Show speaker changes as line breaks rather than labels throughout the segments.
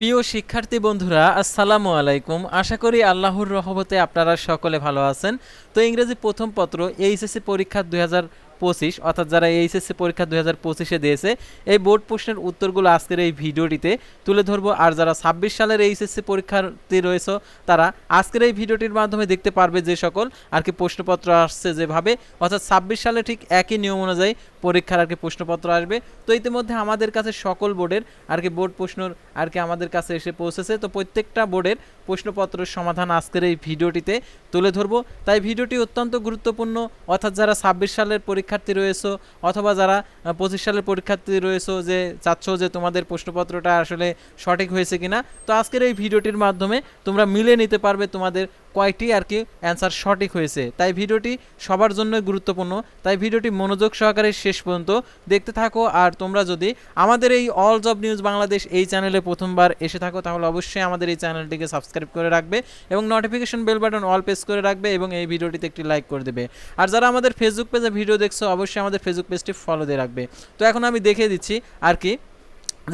প্রিয় শিক্ষার্থী বন্ধুরা, আসসালামু আলাইকুম। আশা করি আল্লাহর রহমতে আপনারা সকলে ভালো আছেন। তো ইংরেজি প্রথম পত্র এইচএসসি পরীক্ষা দুই হাজার পঁচিশ, অর্থাৎ যারা এইচএসসি পরীক্ষা দুই হাজার পঁচিশে দিয়েছে, এই বোর্ড প্রশ্নের উত্তরগুলো আজকের এই ভিডিওটিতে তুলে ধরবো। আর যারা ছাব্বিশ সালের এইচএসসি পরীক্ষার্থী রয়েছে, তারা আজকের এই ভিডিওটির মাধ্যমে দেখতে পারবে যে সকল আর কি প্রশ্নপত্র আসছে যেভাবে। অর্থাৎ ছাব্বিশ সালে ঠিক একই নিয়ম অনুযায়ী পরীক্ষার আর কি প্রশ্নপত্র আসবে। তো ইতিমধ্যে আমাদের কাছে সকল বোর্ডের আর কি বোর্ড প্রশ্নর আর কি আমাদের কাছে এসে পৌঁছেছে। তো প্রত্যেকটা বোর্ডের প্রশ্নপত্রের সমাধান আজকের এই ভিডিওটিতে তুলে ধরবো। তাই ভিডিওটি অত্যন্ত গুরুত্বপূর্ণ। অর্থাৎ যারা ছাব্বিশ সালের পরীক্ষার্থী রয়েছে অথবা যারা পঁচিশ সালের পরীক্ষার্থী রয়েছে যে চাচ্ছ যে তোমাদের প্রশ্নপত্রটা আসলে সঠিক হয়েছে কিনা, তো আজকের এই ভিডিওটির মাধ্যমে তোমরা মিলে নিতে পারবে তোমাদের কয়টি আর কি অ্যান্সার সঠিক হয়েছে। তাই ভিডিওটি সবার জন্য গুরুত্বপূর্ণ। তাই ভিডিওটি মনোযোগ সহকারে শেষ পর্যন্ত দেখতে থাকো। আর তোমরা যদি আমাদের এই অল জব নিউজ বাংলাদেশ এই চ্যানেলে প্রথমবার এসে থাকো, তাহলে অবশ্যই আমাদের এই চ্যানেলটিকে সাবস্ক্রাইব করে রাখবে এবং notification bell button all press করে রাখবে এবং এই ভিডিওটিতে একটি লাইক করে দেবে। আর যারা আমাদের ফেসবুক পেজে ভিডিও দেখছ, অবশ্যই আমাদের ফেসবুক পেজটি ফলো দিয়ে রাখবে। তো এখন আমি দেখিয়ে দিচ্ছি আর কি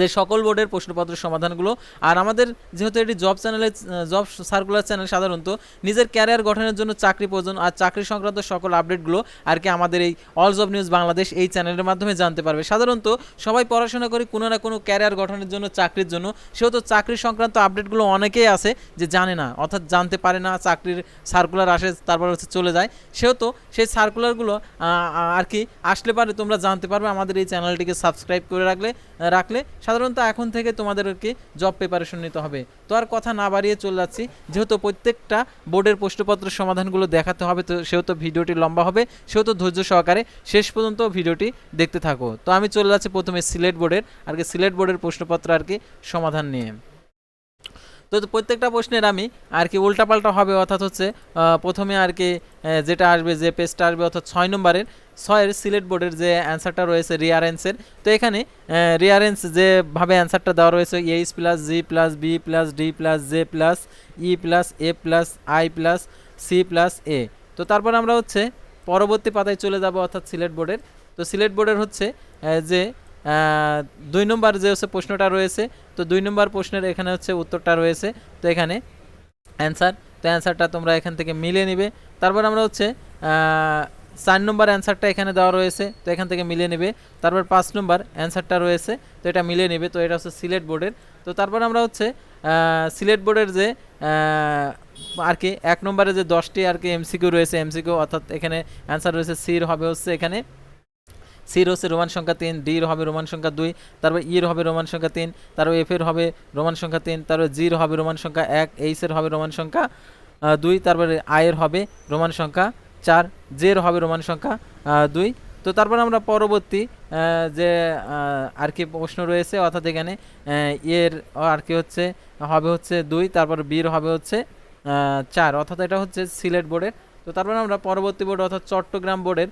যে সকল বোর্ডের প্রশ্নপত্রের সমাধানগুলো, আর আমাদের যেহেতু এটি জব চ্যানেলে, জব সার্কুলার চ্যানেল সাধারণত, নিজের ক্যারিয়ার গঠনের জন্য চাকরি প্রয়োজন আর চাকরি সংক্রান্ত সকল আপডেটগুলো আর কি আমাদের এই অল জব নিউজ বাংলাদেশ এই চ্যানেলের মাধ্যমে জানতে পারবে। সাধারণত সবাই পড়াশোনা করি কোনো না কোনো ক্যারিয়ার গঠনের জন্য, চাকরির জন্য, সেহেতু চাকরি সংক্রান্ত আপডেটগুলো অনেকেই আছে যে জানে না, অর্থাৎ জানতে পারে না, চাকরির সার্কুলার আসে, তারপর হচ্ছে চলে যায়। সেহেতু সেই সার্কুলারগুলো আর কি আসলে পারে তোমরা জানতে পারবে। আমাদের এই চ্যানেলটিকে সাবস্ক্রাইব করে রাখলে রাখলে সাধারণত এখন থেকে তোমাদেরকে জব প্রিপারেশন নিতে হবে। তো আর কথা না বাড়িয়ে চলে যাচ্ছি। যেহেতু প্রত্যেকটা বোর্ডের প্রশ্নপত্রের সমাধানগুলো দেখাতে হবে, তো সেহেতু ভিডিওটি লম্বা হবে, সেহেতু ধৈর্য সহকারে শেষ পর্যন্ত ভিডিওটি দেখতে থাকো। তো আমি চলে যাচ্ছি প্রথমে সিলেট বোর্ডের আর কি সিলেট বোর্ডের প্রশ্নপত্র আর কি সমাধান নিয়ে। তো প্রত্যেকটা প্রশ্নের আমি আর কি উল্টাপাল্টা হবে, অর্থাৎ হচ্ছে প্রথমে আর কি যেটা আসবে, যে পেজটা আসবে, অর্থাৎ ছয় নম্বরের ছয়ের সিলেট বোর্ডের যে অ্যান্সারটা রয়েছে রিয়ারেন্সের তো এখানে রিয়ারেন্স যেভাবে অ্যান্সারটা দেওয়া রয়েছে H plus G plus B plus D plus J plus E plus A plus I plus C plus A তো তারপর আমরা হচ্ছে পরবর্তী পাতায় চলে যাব অর্থাৎ সিলেট বোর্ডের। তো সিলেট বোর্ডের হচ্ছে যে দুই নম্বর যে হচ্ছে প্রশ্নটা রয়েছে, তো দুই নম্বর প্রশ্নের এখানে হচ্ছে উত্তরটা রয়েছে। তো এখানে অ্যান্সার, তো অ্যান্সারটা তোমরা এখান থেকে মিলে নিবে। তারপর আমরা হচ্ছে চার নম্বর অ্যান্সারটা এখানে দেওয়া রয়েছে, তো এখান থেকে মিলিয়ে নেবে। তারপর পাঁচ নম্বর অ্যান্সারটা রয়েছে, তো এটা মিলিয়ে নেবে, তো এটা হচ্ছে সিলেট বোর্ডের তো তারপর আমরা হচ্ছে সিলেট বোর্ডের যে আর কি, এক নম্বরে যে দশটি আর কি এমসিকিউ রয়েছে এমসিকিউ অর্থাৎ এখানে অ্যান্সার রয়েছে সির হবে হচ্ছে এখানে। সির হচ্ছে রোমান সংখ্যা তিন ডির হবে রোমান সংখ্যা দুই, তারপর ইর হবে রোমান সংখ্যা তিন, তারপর এফ এর হবে রোমান সংখ্যা তিন, তারপর জির হবে রোমান সংখ্যা এক এইচের হবে রোমান সংখ্যা দুই, তারপরে আয়ের হবে রোমান সংখ্যা চার, জের হবে রোমান সংখ্যা দুই। তো তারপর আমরা পরবর্তী যে আর কি প্রশ্ন রয়েছে, অর্থাৎ এখানে এর আর কি হচ্ছে, হবে হচ্ছে দুই, তারপর বীর হবে হচ্ছে চার। অর্থাৎ এটা হচ্ছে সিলেট বোর্ডের। তো তারপর আমরা পরবর্তী বোর্ড, অর্থাৎ চট্টগ্রাম বোর্ডের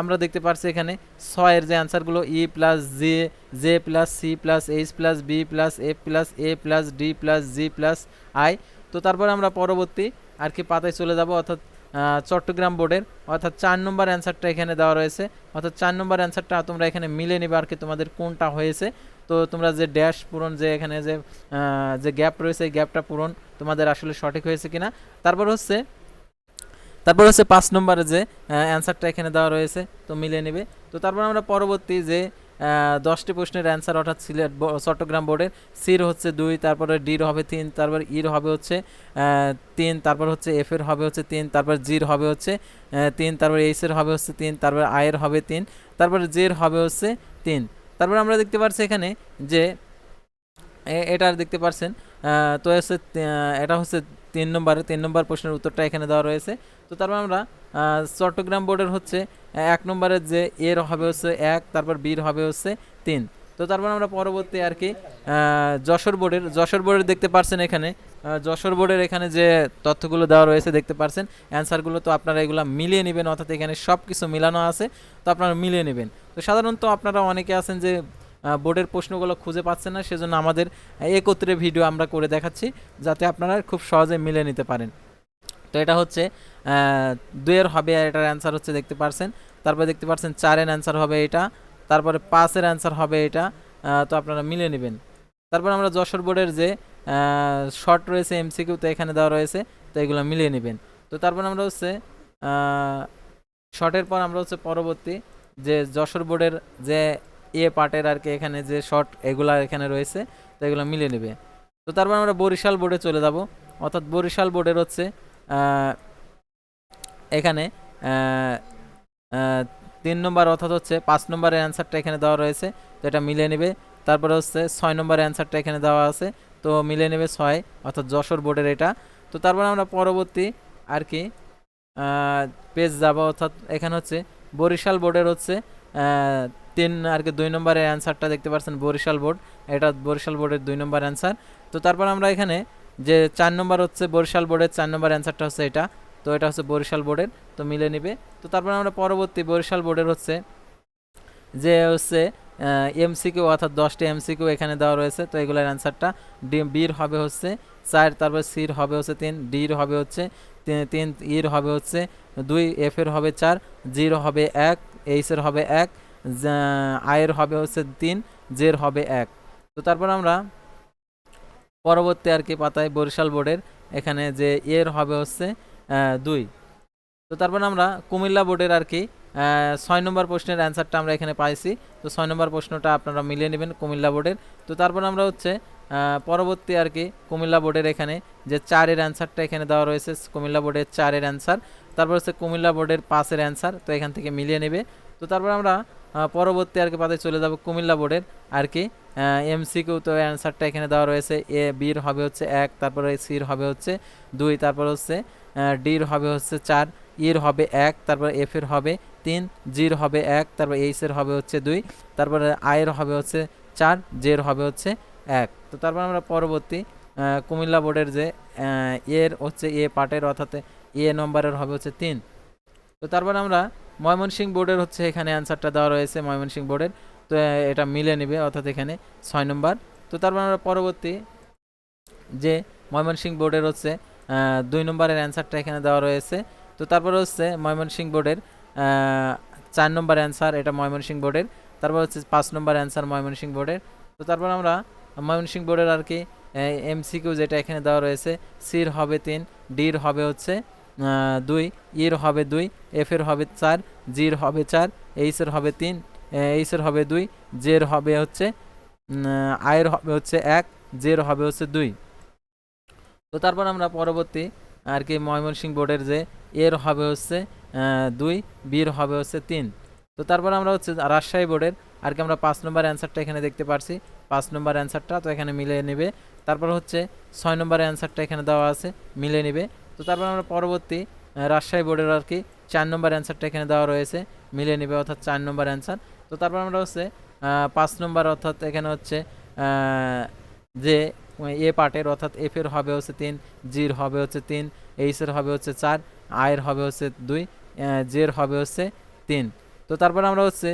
আমরা দেখতে পাচ্ছি এখানে ছয়ের যে অ্যান্সারগুলো E plus J J plus C plus H plus B plus F plus A plus D plus G plus I তো তারপর আমরা পরবর্তী আর কি পাতায় চলে যাব, অর্থাৎ চট্টগ্রাম বোর্ডের, অর্থাৎ চার নম্বর অ্যান্সারটা এখানে দেওয়া রয়েছে। অর্থাৎ চার নম্বর অ্যান্সারটা তোমরা এখানে মিলে নেবে আর কি তোমাদের কোনটা হয়েছে। তো তোমরা যে ড্যাশ পূরণ যে এখানে যে যে গ্যাপ রয়েছে, এই গ্যাপটা পূরণ তোমাদের আসলে সঠিক হয়েছে কিনা। তারপর হচ্ছে তারপর হচ্ছে পাঁচ নম্বরে যে অ্যান্সারটা এখানে দেওয়া রয়েছে, তো মিলে নেবে। তো তারপর আমরা পরবর্তী যে দশটি প্রশ্নের অ্যান্সার অর্থাৎ সিলেট চট্টগ্রাম বোর্ডের সির হচ্ছে দুই, তারপরে ডির হবে তিন, তারপর ইর হবে হচ্ছে তিন, তারপর হচ্ছে এফ এর হবে হচ্ছে তিন, তারপর জির হবে হচ্ছে তিন, তারপর এইচ এর হবে হচ্ছে তিন, তারপর আয়ের হবে তিন, তারপর জের হবে হচ্ছে তিন। তারপর আমরা দেখতে পাচ্ছি এখানে যে এটা দেখতে পাচ্ছেন তো হচ্ছে এটা হচ্ছে তিন নম্বর তিন নম্বর প্রশ্নের উত্তরটা এখানে দেওয়া রয়েছে। তো তারপর আমরা চট্টগ্রাম বোর্ডের হচ্ছে এক নম্বরের যে এর হবে হচ্ছে এক, তারপর বীর হবে হচ্ছে তিন। তো তারপর আমরা পরবর্তী আর কি যশোর বোর্ডের যশোর বোর্ডের দেখতে পারছেন এখানে। যশোর বোর্ডের এখানে যে তথ্যগুলো দেওয়া রয়েছে দেখতে পারছেন। অ্যান্সারগুলো তো আপনারা এগুলো মিলিয়ে নেবেন, অর্থাৎ এখানে সব কিছু মিলানো আছে, তো আপনারা মিলিয়ে নেবেন। তো সাধারণত আপনারা অনেকে আছেন যে বোর্ডের প্রশ্নগুলো খুঁজে পাচ্ছেন না, সেজন্য আমাদের একত্রে ভিডিও আমরা করে দেখাচ্ছি, যাতে আপনারা খুব সহজে মিলে নিতে পারেন। তো এটা হচ্ছে দুইয়ের হবে, এটার অ্যান্সার হচ্ছে দেখতে পারছেন। তারপরে দেখতে পারছেন চারের অ্যান্সার হবে এটা, তারপরে পাঁচের অ্যান্সার হবে এটা তো আপনারা মিলে নেবেন। তারপর আমরা যশোর বোর্ডের যে শর্ট রয়েছে এমসিকিউ তো এখানে দেওয়া রয়েছে, তো এগুলো মিলিয়ে নেবেন। তো তারপর আমরা হচ্ছে শর্টের পর আমরা হচ্ছে পরবর্তী যে যশোর বোর্ডের যে এ পার্টের আর কি এখানে যে শর্ট এগুলা এখানে রয়েছে, তো এগুলো মিলিয়ে নেবে। তো তারপর আমরা বরিশাল বোর্ডে চলে যাব। অর্থাৎ বরিশাল বোর্ডের হচ্ছে এখানে তিন নম্বর অর্থাৎ হচ্ছে পাঁচ নম্বরের অ্যান্সারটা এখানে দেওয়া রয়েছে, তো এটা মিলে নেবে। তারপরে হচ্ছে ছয় নম্বরের অ্যান্সারটা এখানে দেওয়া আছে, তো মিলে নেবে ছয়, অর্থাৎ যশোর বোর্ডের এটা। তো তারপরে আমরা পরবর্তী আর কি পেজ যাব, অর্থাৎ এখানে হচ্ছে বরিশাল বোর্ডের হচ্ছে তিন আর কি দুই নম্বরের অ্যান্সারটা দেখতে পাচ্ছেন বরিশাল বোর্ড, এটা বরিশাল বোর্ডের দুই নম্বর অ্যান্সার তো তারপর আমরা এখানে যে চার নম্বর হচ্ছে বরিশাল বোর্ডের চার নম্বর অ্যান্সারটা হচ্ছে এটা। তো এটা হচ্ছে বরিশাল বোর্ডের, তো মিলে নিবে। তো তারপর আমরা পরবর্তী বরিশাল বোর্ডের হচ্ছে, যে হচ্ছে এমসিকিউ অর্থাৎ দশটি এমসিকিউ এখানে দেওয়া রয়েছে, তো এগুলোর অ্যান্সারটা ডি, বির হবে হচ্ছে চার, তারপর সির হবে হচ্ছে তিন, ডির হবে হচ্ছে তিন- ইর হবে হচ্ছে দুই এফের হবে চার, জির হবে এক এইচের হবে এক আয়ের হবে হচ্ছে তিন, জের হবে এক। তো তারপর আমরা পরবর্তী আর কি পাতায় বরিশাল বোর্ডের এখানে যে এর হবে হচ্ছে দুই। তো তারপর আমরা কুমিল্লা বোর্ডের আর কি ছয় নম্বর প্রশ্নের অ্যান্সারটা আমরা এখানে পাইছি। তো ছয় নম্বর প্রশ্নটা আপনারা মিলিয়ে নেবেন কুমিল্লা বোর্ডের। তো তারপর আমরা হচ্ছে পরবর্তী আর কি কুমিল্লা বোর্ডের এখানে যে চারের অ্যান্সারটা এখানে দেওয়া রয়েছে, কুমিল্লা বোর্ডের চারের অ্যান্সার। তারপর হচ্ছে কুমিল্লা বোর্ডের পাঁচের অ্যান্সার, তো এখান থেকে মিলিয়ে নেবে। তো তারপর আমরা পরবর্তী আর কি পাতে চলে যাব কুমিল্লা বোর্ডের আর কি এমসিকিউ তো অ্যান্সারটা এখানে দেওয়া রয়েছে, এ, বির হবে হচ্ছে এক, তারপরে সির হবে হচ্ছে দুই, তারপর হচ্ছে ডির হবে হচ্ছে চার ইর হবে এক, তারপর এফ এর হবে তিন জির হবে এক, তারপর এইচ এর হবে হচ্ছে দুই, তারপরে আয়ের হবে হচ্ছে চার জের হবে হচ্ছে এক। তো তারপর আমরা পরবর্তী কুমিল্লা বোর্ডের যে এর হচ্ছে এ পার্টের অর্থাৎ এ নম্বরের হবে হচ্ছে তিন। তো তারপর আমরা ময়মনসিংহ বোর্ডের হচ্ছে এখানে অ্যান্সারটা দেওয়া রয়েছে, ময়মনসিংহ বোর্ডের। তো এটা মিলে নেবে অর্থাৎ এখানে ছয় নম্বর। তো তারপর আমরা পরবর্তী যে ময়মনসিংহ বোর্ডের হচ্ছে দুই নম্বরের অ্যান্সারটা এখানে দেওয়া রয়েছে। তো তারপর হচ্ছে ময়মনসিংহ বোর্ডের চার নম্বর অ্যান্সার এটা ময়মনসিংহ বোর্ডের, তারপর হচ্ছে পাঁচ নম্বর অ্যান্সার ময়মনসিংহ বোর্ডের। তো তারপর আমরা ময়মনসিংহ বোর্ডের আর কি এমসিকিউ যেটা এখানে দেওয়া রয়েছে, সির হবে তিন, ডির হবে হচ্ছে দুই, ইর হবে দুই এফের হবে চার, জির হবে চার এইচের হবে তিন এইচের হবে দুই, জের হবে হচ্ছে আয়ের হবে হচ্ছে এক, জের হবে হচ্ছে দুই। তো তারপর আমরা পরবর্তী, আর কি ময়মনসিংহ বোর্ডের যে এর হবে হচ্ছে দুই, বির হবে হচ্ছে তিন। তো তারপর আমরা হচ্ছে রাজশাহী বোর্ডের, আর কি আমরা পাঁচ নম্বর অ্যান্সারটা এখানে দেখতে পারছি। পাঁচ নম্বর অ্যান্সারটা তো এখানে মিলে নেবে। তারপর হচ্ছে ছয় নম্বর অ্যান্সারটা এখানে দেওয়া আছে মিলে নেবে। তো তারপর আমরা পরবর্তী রাজশাহী বোর্ডের আর কি চার নম্বর অ্যান্সারটা এখানে দেওয়া রয়েছে মিলে নেবে অর্থাৎ চার নম্বর অ্যান্সার। তো তারপর আমরা হচ্ছে পাঁচ নম্বর অর্থাৎ এখানে হচ্ছে যে এ পার্টের অর্থাৎ এফ এর হবে হচ্ছে তিন, জির হবে হচ্ছে তিন এইচ এর হবে হচ্ছে চার আয়ের হবে হচ্ছে দুই জের হবে হচ্ছে তিন। তো তারপর আমরা হচ্ছে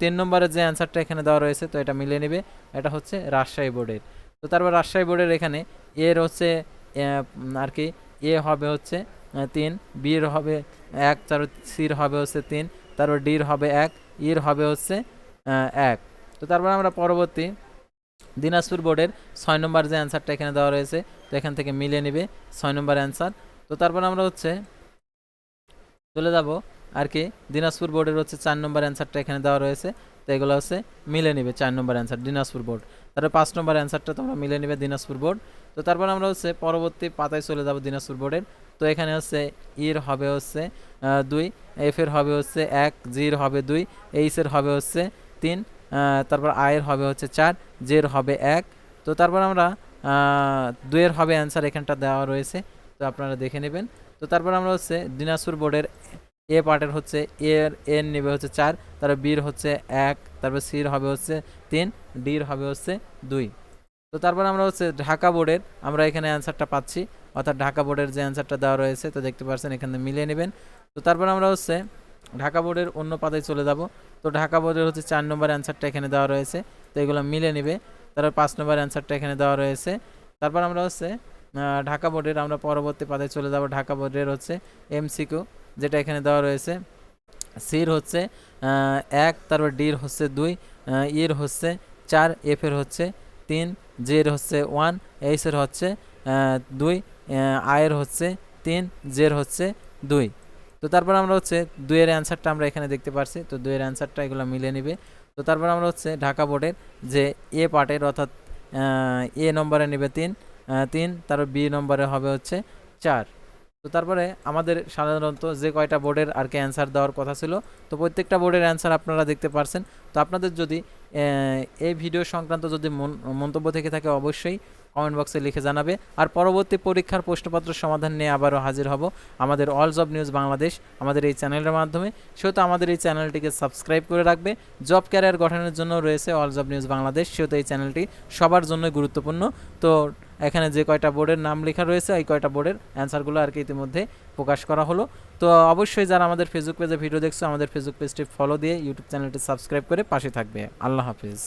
তিন নম্বরের যে অ্যান্সারটা এখানে দেওয়া রয়েছে, তো এটা মিলিয়ে নেবে। এটা হচ্ছে রাজশাহী বোর্ডের। তো তারপর রাজশাহী বোর্ডের এখানে এর হচ্ছে আর কি, এ হবে হচ্ছে তিন, বির হবে এক, তারপর সির হবে হচ্ছে তিন, তারপর ডির হবে এক, ইর হবে হচ্ছে এক। তো তারপর আমরা পরবর্তী দিনাজপুর বোর্ডের ছয় নম্বর যে অ্যান্সারটা এখানে দেওয়া রয়েছে, তো এখান থেকে মিলে নেবে ছয় নম্বর অ্যান্সার তো তারপর আমরা হচ্ছে চলে যাব আর কি, দিনাজপুর বোর্ডের হচ্ছে চার নম্বর অ্যান্সারটা এখানে দেওয়া রয়েছে, তো এগুলো হচ্ছে মিলে নেবে চার নম্বর অ্যান্সার দিনাজপুর বোর্ড। তারপর পাঁচ নম্বর অ্যান্সারটা তোমরা মিলে নেবে দিনাজপুর বোর্ড। তো তারপর আমরা হচ্ছে পরবর্তী পাতায় চলে যাব দিনাজপুর বোর্ডের। তো এখানে হচ্ছে ইর হবে হচ্ছে দুই, এফ এর হবে হচ্ছে এক, জির হবে দুই, এইচ এর হবে হচ্ছে তিন তারপর আয়ের হবে হচ্ছে চার জের হবে এক। তো তারপর আমরা আহ, দুইয়ের হবে অ্যান্সার এখানটা দেওয়া রয়েছে। তো আপনারা দেখে নেবেন। তো তারপর আমরা হচ্ছে দিনাজপুর বোর্ডের এ পার্টের হচ্ছে এর এর নেবে হচ্ছে চার তারপর বির হচ্ছে এক তারপর সির হবে হচ্ছে তিন ডির হবে হচ্ছে দুই। তো তারপর আমরা হচ্ছে ঢাকা বোর্ডের আমরা এখানে অ্যান্সারটা পাচ্ছি। অর্থাৎ ঢাকা বোর্ডের যে অ্যান্সারটা দেওয়া রয়েছে তো দেখতে পাচ্ছেন এখানে মিলিয়ে নেবেন। তো তারপর আমরা হচ্ছে ঢাকা বোর্ডের অন্য পাতায় চলে যাব। তো ঢাকা বোর্ডের হচ্ছে চার নম্বর অ্যান্সারটা এখানে দেওয়া রয়েছে। তো এগুলো মিলে নেবে। তারপর পাঁচ নম্বর অ্যান্সারটা এখানে দেওয়া রয়েছে। তারপর আমরা হচ্ছে ঢাকা বোর্ডের আমরা পরবর্তী পাতায় চলে যাব। ঢাকা বোর্ডের হচ্ছে এমসিকিউ যেটা এখানে দেওয়া রয়েছে। সির হচ্ছে এক, তারপর ডির হচ্ছে দুই ইর হচ্ছে চার এফের হচ্ছে তিন জের হচ্ছে ওয়ান এইচের হচ্ছে দুই আয়ের হচ্ছে তিন জের হচ্ছে দুই। তো তারপর আমরা হচ্ছে দুইয়ের অ্যান্সারটা আমরা এখানে দেখতে পারছি। তো দুইয়ের অ্যান্সারটা এগুলো মিলে নিবে। তো তারপর আমরা হচ্ছে ঢাকা বোর্ডের যে এ পার্টের অর্থাৎ এ নম্বরে নেবে তিন তিন, তারপর বি নম্বরে হবে হচ্ছে চার। তো তারপরে আমাদের সাধারণত যে কয়টা বোর্ডের আর কি অ্যান্সার দেওয়ার কথা ছিল, তো প্রত্যেকটা বোর্ডের অ্যান্সার আপনারা দেখতে পারছেন। তো আপনাদের যদি এই ভিডিও সংক্রান্ত যদি মন- মন্তব্য থেকে থাকে অবশ্যই কমেন্ট বক্সে লিখে জানাবে। আর পরবর্তী পরীক্ষার প্রশ্নপত্র সমাধান নিয়ে আবারও হাজির হব আমাদের অল জব নিউজ বাংলাদেশ আমাদের এই চ্যানেলের মাধ্যমে। সেহেতু আমাদের এই চ্যানেলটিকে সাবস্ক্রাইব করে রাখবে। জব ক্যারিয়ার গঠনের জন্য রয়েছে অল জব নিউজ বাংলাদেশ সেহেতু এই চ্যানেলটি সবার জন্যই গুরুত্বপূর্ণ। তো এখানে যে কয়টা বোর্ডের নাম লেখা রয়েছে, এই কয়টা বোর্ডের অ্যান্সারগুলো আর কি ইতিমধ্যে প্রকাশ করা হলো। তো অবশ্যই যারা আমাদের ফেসবুক পেজে ভিডিও দেখছ, আমাদের ফেসবুক পেজটি ফলো দিয়ে ইউটিউব চ্যানেলটি সাবস্ক্রাইব করে পাশে থাকবে। আল্লাহ হাফিজ।